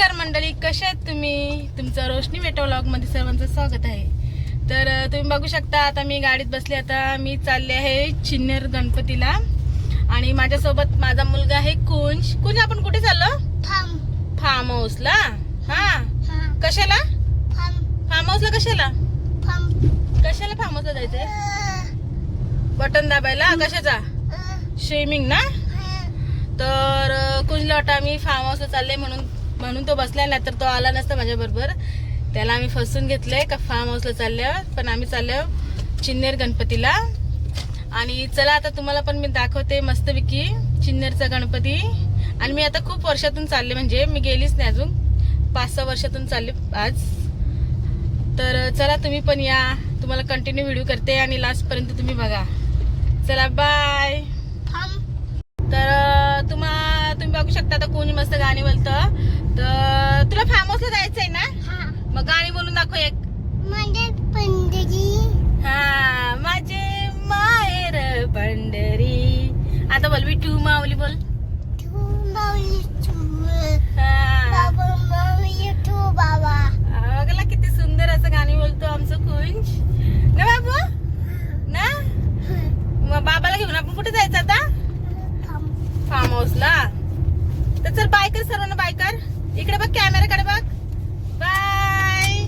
नमस्कार मंडळी कशा आहेत तुम्ही? तुमचं रोशनी मेटा व्लॉगमध्ये सर्वांचं स्वागत आहे. तर तुम्ही बघू शकता आता मी गाडीत बसले आता मी चालले आहे चिन्नेर गणपतीला. आणि माझ्यासोबत माझा मुलगा आहे कुंज. कुंज आपण कुठे चाललो? फार्म. हाऊसला हा? कशाला? फार्म. हाऊसला कशाला? कशाला फार्म हाऊसला जायचंय? बटन दाबायला? कशाचा? स्विमिंग ना? तर कुंजला वाटतं आम्ही फार्म हाऊसला चालले म्हणून म्हणून तो बसलाय नाही तर तो आला नसता माझ्या बरोबर त्याला आम्ही फसून घेतलंय का फार्म हाऊसला चालल्या. पण आम्ही चाललो चिन्नेर गणपतीला. आणि चला आता तुम्हाला पण मी दाखवते मस्तपैकी चिन्नेरचा गणपती. आणि मी आता खूप वर्षातून चालले म्हणजे मी गेलीच नाही अजून. पाच सहा वर्षातून चालले आज. तर चला तुम्ही पण या. तुम्हाला कंटिन्यू व्हिडिओ करते आणि लास्ट पर्यंत तुम्ही बघा. चला बाय तर तुम्हा तुम्ही बघू शकता आता कोणी मस्त गाणी बोलतं. तर तुला फार्म हाऊसला जायचंय ना? हा. मग गाणी बोलून दाखव एक. हा माझे माहेर पंढरी. आता बोल माऊली बोल. तू माऊली हा. बघला किती सुंदर असं गाणी बोलतो आमचं कुंज. ना बाबू? ना? मग बाबाला घेऊन आपण कुठे जायचं आता थांब फार्म हाऊसला तर चल बाय कर सर्वांना बाय कर इकडे बघ कॅमेराकडे बघ बाय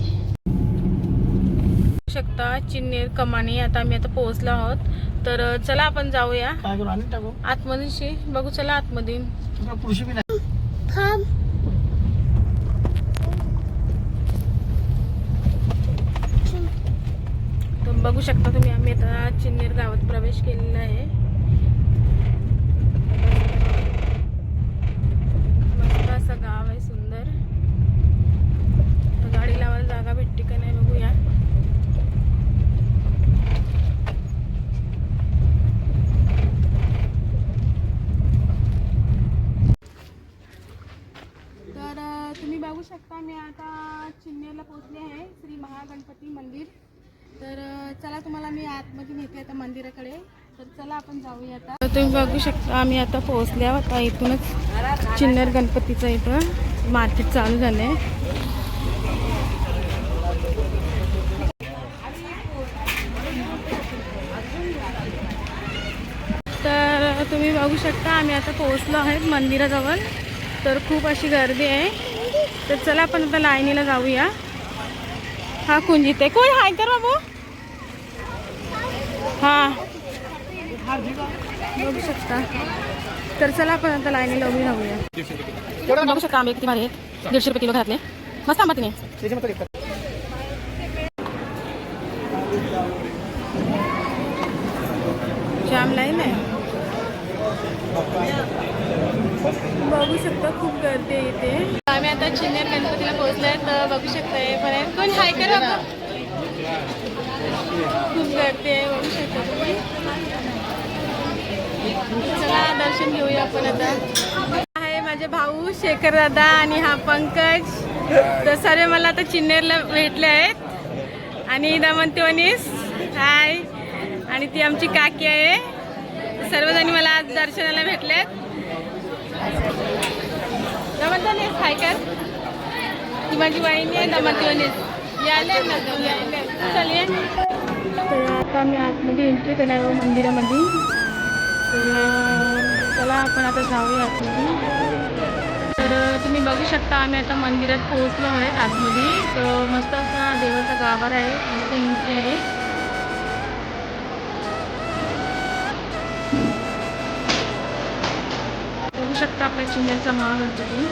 शकता. चिन्नेर कमानी आता आम्ही आता पोहोचलो आहोत. तर चला आपण जाऊया. आतमधूनशी. बघू चला तर बघू शकता तुम्ही आम्ही आता चिन्नेर गावात प्रवेश केलेला आहे. मस्त असं गाव आहे सुंदर तर गाडी लावायला जागा भेटते का नाही बघूया तर अ, तुम्ही बघू शकता मी आता चिन्नेरला पोहोचले आहे श्री महागणपती मंदिर. तर चला तुम्हाला मी आतमध्ये नेते आता मंदिराकडे. तर चला आपण जाऊया आता. तुम्ही बघू शकता आम्ही आता पोहोचले आहोत. आता इथूनच चिन्नेर गणपतीचं इथं मार्केट चालू झालं आहे तर तुम्ही बघू शकता आम्ही आता पोहोचलो आहे मंदिराजवळ. तर खूप अशी गर्दी आहे. तर चला आपण आता लाईनीला जाऊया. हा कुंजित आहे कोण? हाय कर बाबू. हा. बघू शकता. तर चला आपण आता लाईनीला उभी राहूया. बघू शकता आंबे किती भारी आहेत. दीडशे रुपये किलो घातले. मस्त आंबा तिने. जाम लाईन आहे. बघू शकता खूप गर्दी आहे इथे. आम्ही आता चेन्नई गणपतीला पोहोचलोय तर बघू शकता हे पर्यंत कोण हाय कर खूप गर्दी आहे बघू शकता तुम्ही. चला दर्शन घेऊया आपण आता. आहे माझे भाऊ शेखर दादा आणि हा पंकज. तर सर्व मला आता चिन्नेरला भेटले आहेत. आणि दमंती वनीस हाय. आणि ती आमची काकी आहे. सर्वजणी मला आज दर्शनाला भेटले दमंती हाय कर. ती माझी वाहिनी आहे दमंती यायला. ना तर आता मी आतमध्ये एंट्री करणार मंदिरामध्ये. तर चला आपण आता जाऊया आतमध्ये. तर तुम्ही बघू शकता आम्ही आता मंदिरात पोहोचलो आहे आतमध्ये. तर मस्त असा देवाचा गाभार आहे. मस्त एंट्री आहे. शकता आपल्या चिन्ह्याचा महागणपती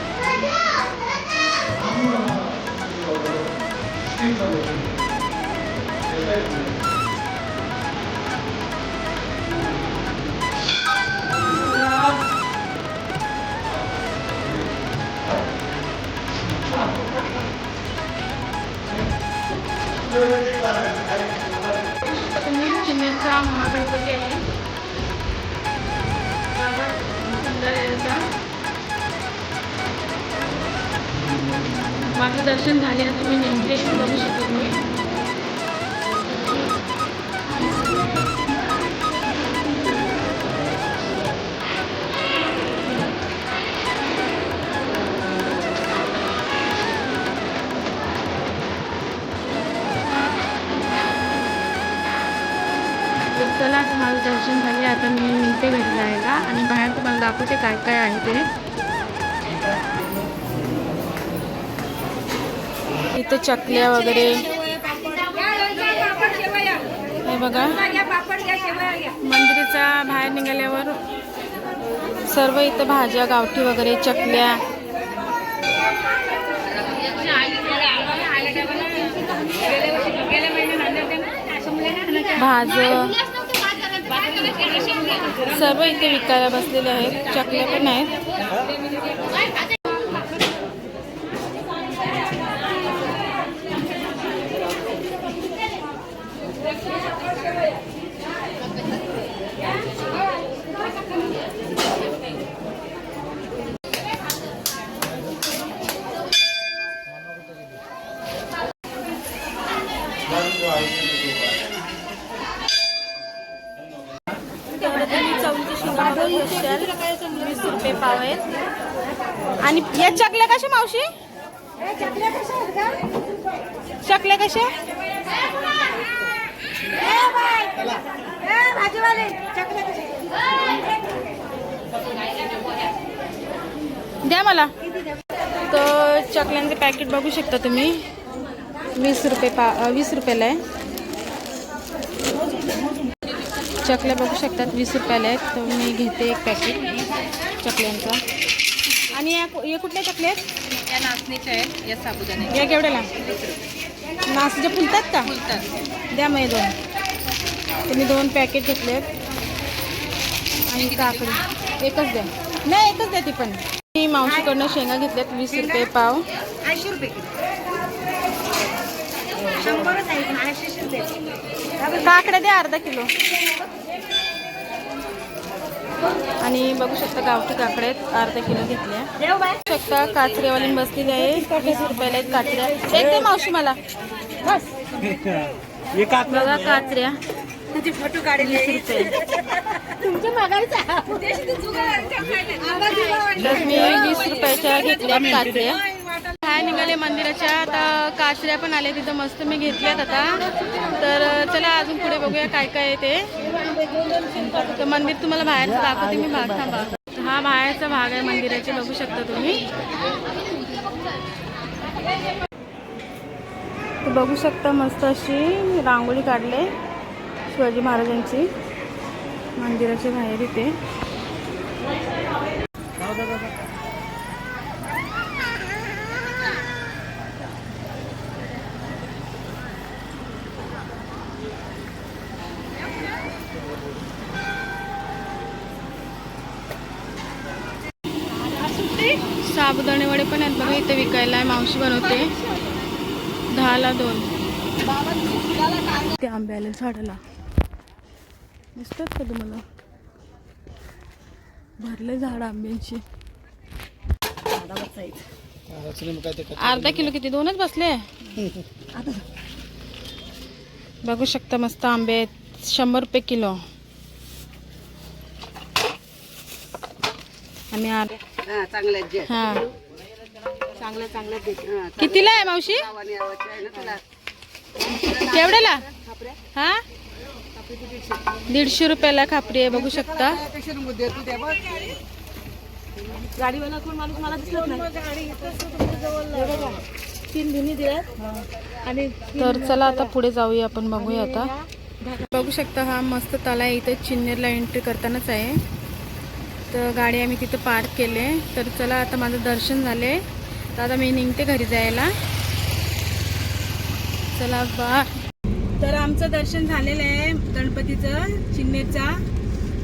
तुम्ही चिन्ह्याचा महागणपती आहे गाभार सुंदर आहे असा. माझं दर्शन झाले आता तुम्ही नेमके बघू शकत नाही तुम्ही दाखवते काय काय आहे ते. इथे चकल्या वगैरे. हे बघा. मंदिराचा बाहेर निघाल्यावर सर्व इथं भाज्या गावठी वगैरे चकल्या. भाज. सर्व इथे विकायला बसलेले आहेत चकल्या पण आहेत तेवढं तुम्ही चौंची शंभर रुपये वीस रुपये पाव आहेत आणि या चकल्या कशा मावशी? चकल्या कशा द्या मला. तर चकल्यांचे पॅकेट बघू शकता तुम्ही. वीस रुपये पा वीस रुपयाला आहे. चकल्या बघू शकतात वीस रुपयाला आहेत. तर मी घेते एक पॅकेट चकल्यांचा. आणि या हे कुठल्या चकल्या आहेत? या नाचणीच्या आहेत या या केवढ्याला? नासीच्या फुलतात का? द्या मग हे दोन. मी दोन पॅकेट घेतले आहेत. आणि काकडी. एकच द्या. नाही एकच द्या ती पण. मी मावशीकडनं शेंगा घेतल्यात वीस रुपये पाव. ऐंशी रुपये शंभरच आहे पण ऐंशी रुपये काकड्या द्या अर्धा किलो. आणि बघू शकता गावठी आहेत. अर्धा किलो घेतल्या. बघू शकता काचरेवालीन बसलेली आहे. वीस रुपयाला आहेत काचऱ्या. एक दे मावशी मला. बस. बघा काचऱ्या. तुझी फोटो काढले. वीस रुपये. तर मी वीस रुपयाच्या घेतल्या काचऱ्या. काय निघाले मंदिराच्या? आता काचऱ्या पण आल्या तिथं. मस्त मी घेतल्यात आता. तर चला अजून पुढे बघूया काय काय आहे ते. तर मंदिर तुम्हाला बाहेरचं दाखवते मी भाग थांबा. हा बाहेरचा भाग आहे मंदिराचे बघू शकता तुम्ही. तर बघू शकता मस्त अशी रांगोळी काढले शिवाजी महाराजांची. मंदिराच्या बाहेर इथे. साबुदाणे वडे पण आहेत बघा इथे विकायला आहे. मावशी बनवते. दहाला दोन. ते आंब्याला झाडाला. दिसतात का तुम्हाला? भरले झाड आंब्यांची. अर्धा किलो किती? दोनच बसले? बघू शकता मस्त आंबे आहेत. शंभर रुपये किलो. आणि आर चांगले हा. चांगलं चांगलं कितीला आहे मावशी? केवढ्याला? हा? दीडशे. रुपयाला खापरी आहे बघू शकता. गाडीवाला कोण माणूस मला दिसत नाही. आणि तर चला आता पुढे जाऊया आपण बघूया आता. बघू शकता हा मस्त तला आहे इथं चिन्नेरला एंट्री करतानाच आहे. तर गाडी आम्ही तिथं पार्क केले. तर चला आता माझं दर्शन झाले. तर आता मी निघते घरी जायला. चला बा तर आमचं दर्शन झालेलं आहे गणपतीचं चिन्हेचा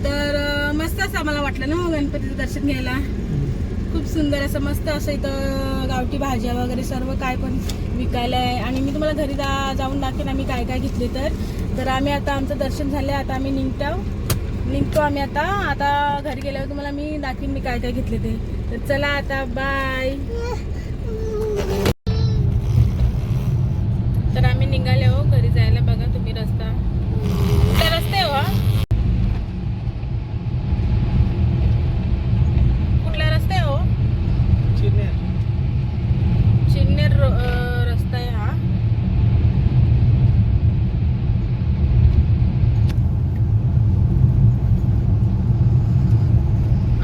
तर मस्त असं आम्हाला वाटलं ना हो गणपतीचं दर्शन घ्यायला. खूप सुंदर असं मस्त असं इथं गावठी भाज्या वगैरे सर्व काय पण विकायला आहे. आणि मी तुम्हाला घरी जा जाऊन दाखेन आम्ही काय काय घेतले तर. तर आम्ही आता आमचं दर्शन झालं आता आम्ही निघतो. निघतो आम्ही आता. आता घरी गेल्यावर तुम्हाला मी दाखवीन मी काय काय घेतले ते. तर चला आता बाय तर आम्ही निघाले हो घरी जायला बघा तुम्ही रस्ता कुठला रस्ता आहे हो हा? कुठला रस्ता आहे हो चिन्नेर रो- अं, रस्ता आहे हा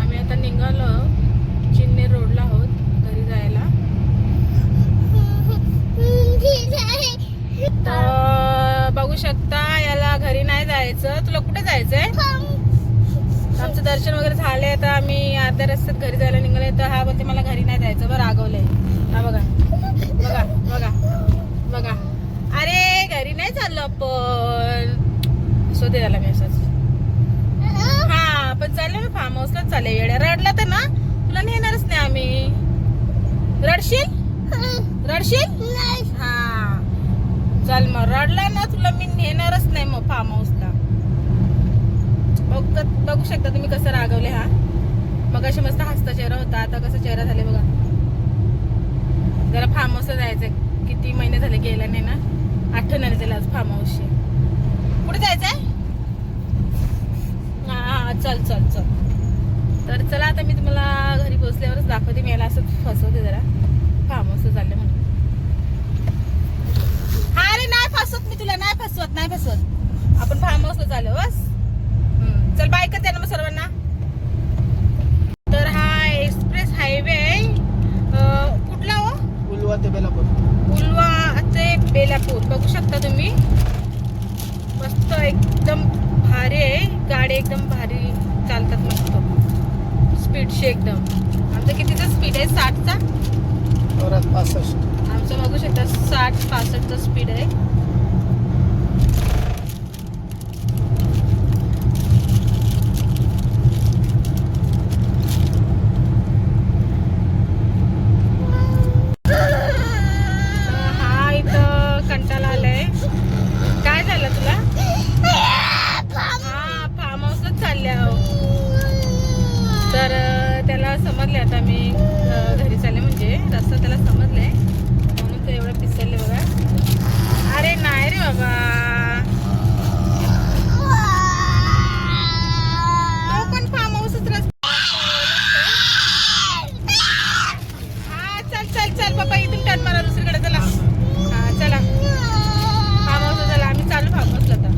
आम्ही आता निघालो चिन्ने रोडला आहोत घरी जायला तर बघू शकता याला घरी नाही जायचं तुला कुठे जायचंय आमचं दर्शन वगैरे झाले आता आम्ही अर्ध्या रस्त्यात घरी जायला निघाले तर हा बोलते मला घरी नाही जायचं बरं रागवलंय हा बघा बघा बघा बघा अरे घरी नाही चाललो आपण शोधे झाला मी असंच हा पण चाललो चाले येड्या रडला तर ना? तुला नेणारच नाही आम्ही. रडशील? रडशील? हा. चल मग रडला ना तुला मी नेणारच नाही मग फार्म हाऊसला. बघू शकता तुम्ही कसं रागवले हा. मग असे मस्त हसता चेहरा होता. आता कसा चेहरा झाले बघा. जरा फार्म हाऊसला जायचं किती महिने झाले गेला नाही ना? आठवण नाही त्याला आज फार्म हाऊसशी कुठे जायचंय? हा हा चल चल चल. तर चला आता मी तुम्हाला घरी पोहोचल्यावरच दाखवते. मी याला असं फसवते जरा. फार्म हाऊसला चालले म्हणून. हा रे नाही फसवत मी तुला नाही फसवत नाही फसवत. आपण फार्म हाऊसला चाललो बस. चल बाय करते ना मग सर्वांना. तर हा एक्सप्रेस हायवे कुठला हो? उलवा ते बेलापूर. उलवा ते बेलापूर. बघू शकता तुम्ही. मस्त एकदम भारी आहे. गाडी एकदम भारी चालतात मस्त. स्पीडशी एकदम. आमचं कितीचा स्पीड आहे? साठचा? परत पासष्ट. आमचं बघू शकता साठ पासष्टचा स्पीड आहे तर हा इथं कंटाळा आलाय काय झालं तुला हा फार्म हाऊसच चालले आहो तर अं, त्याला समजले आता मी अं, घरी चालले म्हणजे रस्ता त्याला समजले म्हणून तो एवढं पिसरले बघा अरे नाही रे बाबा तो पण फार्म हाऊसच रस्ता हा चल चल चल बाबा इथून टर्न मारा दुसरीकडे चला हा चला फार्म हाऊस चला आम्ही चालू फार्म हाऊसला आता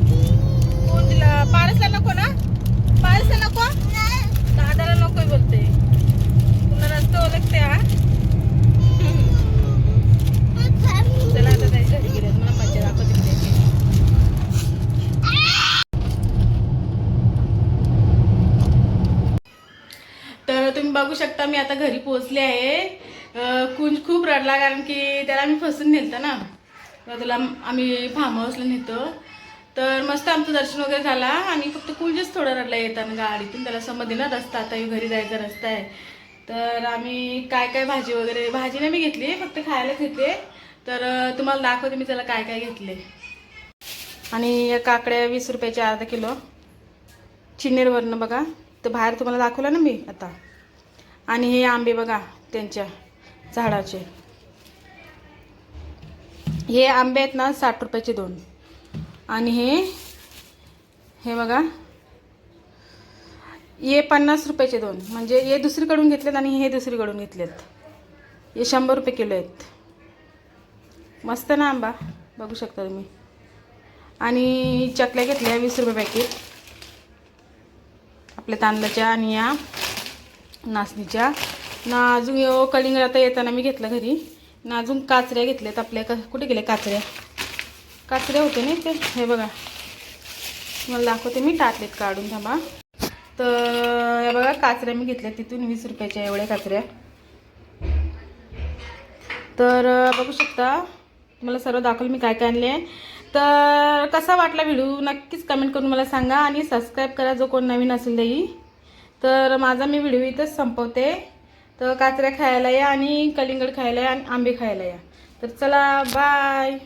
कोण दिला पारसला नको ना पारसला नको दादाला नको बोलते पुन्हा रस्ता ओळखते हा चला आता जायचं घरी गेले मला मजा दाखवते मी त्याची. तर तुम्ही बघू शकता मी आता घरी पोहोचले आहे. कुंज खूप रडला कारण की त्याला मी फसून नेलतं ना. त्याला आम्ही फार्म हाऊसला नेतो. तर मस्त आमचं दर्शन वगैरे झाला. आणि फक्त कुंजच थोडा रडला येताना गाडीतून. त्याला समजले ना रस्ता आता घरी जायचा रस्ता आहे. तर आम्ही काय काय भाजी वगैरे भाजी नाही मी घेतली फक्त खायलाच घेतले. तर तुम्हाला दाखवते मी त्याला काय काय घेतले. आणि या काकड्या वीस रुपयाच्या अर्धा किलो. चिन्नेरवरनं बघा. तर बाहेर तुम्हाला दाखवलं ना मी आता. आणि हे आंबे बघा त्यांच्या झाडाचे. हे आंबे आहेत ना साठ रुपयाचे दोन. आणि हे हे बघा हे पन्नास रुपयाचे दोन. म्हणजे हे दुसरीकडून घेतलेत आणि हे दुसरीकडून घेतलेत. हे शंभर रुपये किलो आहेत. मस्त ना आंबा बघू शकता तुम्ही. आणि चकल्या घेतल्या वीस रुपये पॅकेट आपल्या तांदळाच्या आणि या नाचणीच्या. ना अजून यो कलिंगड आता येताना मी घेतलं घरी. ना अजून काचऱ्या घेतल्यात आपल्या क कुठे गेल्या काचऱ्या? काचऱ्या होते ना ते हे बघा. मला दाखवते मी टाकलेत काढून थांबा. तर हे बघा काचऱ्या मी घेतल्या तिथून वीस रुपयाच्या एवढ्या काचऱ्या. तर बघू शकता तुम्हाला सर्व दाखवलं मी काय काय आणले. आहे तर कसा वाटला व्हिडिओ? नक्कीच कमेंट करून मला सांगा आणि सबस्क्राईब करा जो कोण नवीन असेल तेही तर माझा मी व्हिडिओ इथंच संपवते. तर काचऱ्या खायला या आणि कलिंगड खायला या आणि आंबे खायला या. तर चला बाय